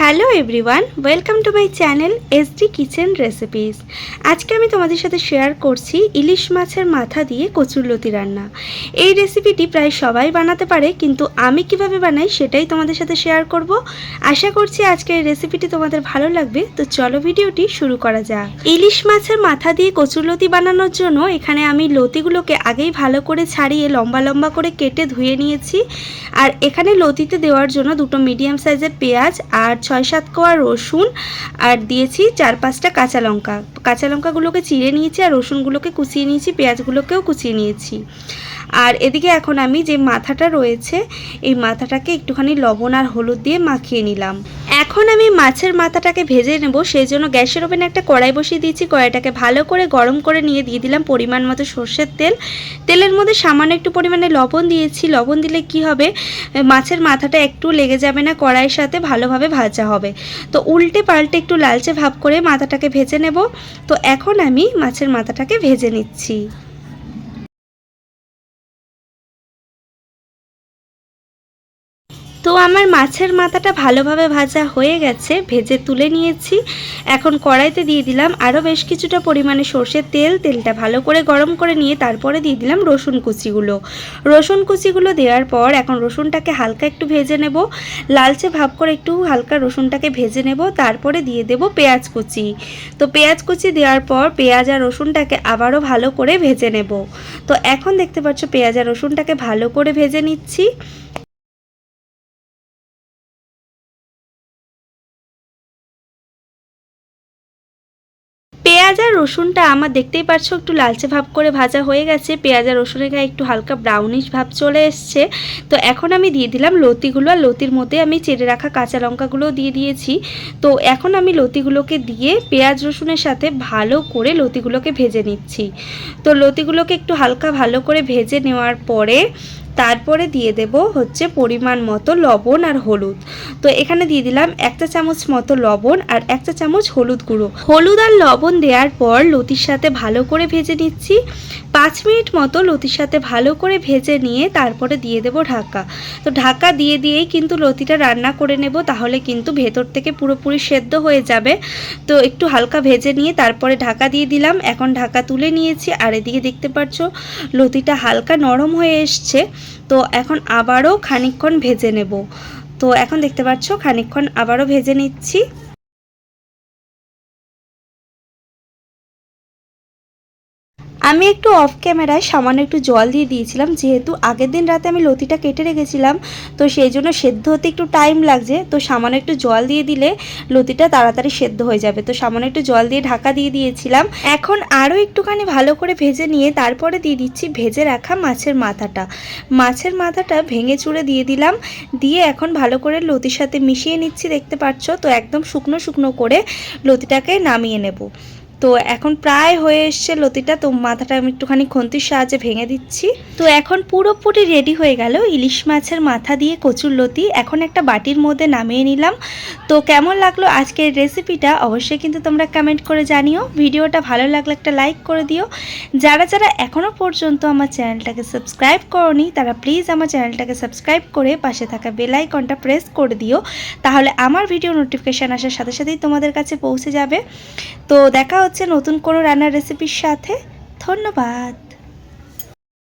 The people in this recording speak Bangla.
Hello everyone, welcome to my channel S S D kitchen recipes. আজকে আমি তোমাদের সাথে শেয়ার করছি ইলিশ মাছের মাথা দিয়ে কচুরলতি রান্না। এই রেসিপিটি প্রায় সবাই বানাতে পারে, কিন্তু আমি কীভাবে বানাই সেটাই তোমাদের সাথে শেয়ার করব। আশা করছি আজকে এই রেসিপিটি তোমাদের ভালো লাগবে, তো চলো ভিডিওটি শুরু করা যাক। ইলিশ মাছের মাথা দিয়ে কচুরলতি বানানোর জন্য এখানে আমি লতিগুলোকে আগেই ভালো করে ছাড়িয়ে লম্বা লম্বা করে কেটে ধুয়ে নিয়েছি। আর এখানে লতিতে দেওয়ার জন্য দুটো মিডিয়াম সাইজের পেঁয়াজ আর ছয় সাত কোয়া রসুন আর দিয়েছি চার পাঁচটা কাঁচা লঙ্কা। কাঁচা লঙ্কাগুলোকে চিড়ে নিয়েছি আর রসুনগুলোকে কুচিয়ে নিয়েছি, পেঁয়াজগুলোকেও কুচিয়ে নিয়েছি। আর এদিকে এখন আমি যে মাথাটা রয়েছে, এই মাথাটাকে একটুখানি লবণ আর হলুদ দিয়ে মাখিয়ে নিলাম। এখন আমি মাছের মাথাটাকে ভেজে নেব, সেই জন্য গ্যাসের ওভেনে একটা কড়াই বসিয়ে দিয়েছি। কড়াইটাকে ভালো করে গরম করে নিয়ে দিয়ে দিলাম পরিমাণ মতো সর্ষের তেল। তেলের মধ্যে সামান্য একটু পরিমাণে লবণ দিয়েছি। লবণ দিলে কি হবে? মাছের মাথাটা একটু লেগে যাবে না কড়াইয়ের সাথে, ভালোভাবে ভাজা হবে। তো উল্টে পাল্টে একটু লালচে ভাব করে মাথাটাকে ভেজে নেব। তো এখন আমি মাছের মাথাটাকে ভেজে নিচ্ছি। তো আমার মাছের মাথাটা ভালোভাবে ভাজা হয়ে গেছে, ভেজে তুলে নিয়েছি। এখন কড়াইতে দিয়ে দিলাম আরও বেশ কিছুটা পরিমাণে সর্ষের তেল, তেলটা ভালো করে গরম করে নিয়ে তারপরে দিয়ে দিলাম রসুন কুচিগুলো। রসুন কুচিগুলো দেওয়ার পর এখন রসুনটাকে হালকা একটু ভেজে নেব। লালচে ভাব করে একটু হালকা রসুনটাকে ভেজে নেব, তারপরে দিয়ে দেব পেঁয়াজ কুচি। তো পেঁয়াজ কুচি দেওয়ার পর পেঁয়াজ আর রসুনটাকে আবারও ভালো করে ভেজে নেব। তো এখন দেখতে পাচ্ছ পেঁয়াজ আর রসুনটাকে ভালো করে ভেজে নিচ্ছি। রসুনটা আমার দেখতেই পাচ্ছ একটু লালচে ভাব করে ভাজা হয়ে গেছে, পেঁয়াজ আর রসুনের গায়ে একটু হালকা ব্রাউনিশ ভাব চলে এসছে। তো এখন আমি দিয়ে দিলাম লতিগুলো, আর লতির মধ্যে আমি চেড়ে রাখা কাঁচা লঙ্কাগুলোও দিয়ে দিয়েছি। তো এখন আমি লতিগুলোকে দিয়ে পেঁয়াজ রসুনের সাথে ভালো করে লতিগুলোকে ভেজে নিচ্ছি। তো লতিগুলোকে একটু হালকা ভালো করে ভেজে নেওয়ার পরে তারপরে দিয়ে দেব হচ্ছে পরিমাণ মতো লবণ আর হলুদ। তো এখানে দিয়ে দিলাম একটা চামচ মতো লবণ আর একটা চামচ হলুদ গুঁড়ো। হলুদ আর লবণ দেওয়ার পর লতির সাথে ভালো করে ভেজে নিচ্ছি। পাঁচ মিনিট মতো লতির সাথে ভালো করে ভেজে নিয়ে তারপরে দিয়ে দেব ঢাকা। তো ঢাকা দিয়ে দিয়েই কিন্তু লতিটা রান্না করে নেব, তাহলে কিন্তু ভেতর থেকে পুরোপুরি সেদ্ধ হয়ে যাবে। তো একটু হালকা ভেজে নিয়ে তারপরে ঢাকা দিয়ে দিলাম। এখন ঢাকা তুলে নিয়েছি, আর এদিকে দেখতে পাচ্ছ লতিটা হালকা নরম হয়ে এসছে। তো এখন আবারও খানিকক্ষণ ভেজে নেব। তো এখন দেখতে পাচ্ছ খানিকক্ষণ আবারও ভেজে নিচ্ছি। আমি একটু অফ ক্যামেরায় সামান্য একটু জল দিয়ে দিয়েছিলাম, যেহেতু আগের দিন রাতে আমি লতিটা কেটে রেখেছিলাম, তো সেই জন্য সেদ্ধ হতে একটু টাইম লাগছে, তো সামান্য একটু জল দিয়ে দিলে লতিটা তাড়াতাড়ি সেদ্ধ হয়ে যাবে, তো সামান্য একটু জল দিয়ে ঢাকা দিয়ে দিয়েছিলাম। এখন আরও একটুখানি ভালো করে ভেজে নিয়ে তারপরে দিয়ে দিচ্ছি ভেজে রাখা মাছের মাথাটা। মাছের মাথাটা ভেঙে চুড়ে দিয়ে দিলাম, দিয়ে এখন ভালো করে লতির সাথে মিশিয়ে নিচ্ছি, দেখতে পাচ্ছ? তো একদম শুকনো শুকনো করে লতিটাকে নামিয়ে নেব। তো এখন প্রায় হয়ে এসছে লতিটা, তো মাথাটা আমি একটুখানি খন্তির সাহায্যে ভেঙে দিচ্ছি। তো এখন পুরোপুরি রেডি হয়ে গেল ইলিশ মাছের মাথা দিয়ে কচুর লতি। এখন একটা বাটির মধ্যে নামিয়ে নিলাম। তো কেমন লাগল আজকের রেসিপিটা অবশ্যই কিন্তু তোমরা কমেন্ট করে জানিও। ভিডিওটা ভালো লাগলে একটা লাইক করে দিও। যারা যারা এখনও পর্যন্ত আমার চ্যানেলটাকে সাবস্ক্রাইব করনি, তারা প্লিজ আমার চ্যানেলটাকে সাবস্ক্রাইব করে পাশে থাকা বেল আইকনটা প্রেস করে দিও। তাহলে আমার ভিডিও নোটিফিকেশান আসার সাথে সাথেই তোমাদের কাছে পৌঁছে যাবে। তো দেখা হচ্ছে নতুন কোনো রান্নার রেসিপির সাথে। ধন্যবাদ।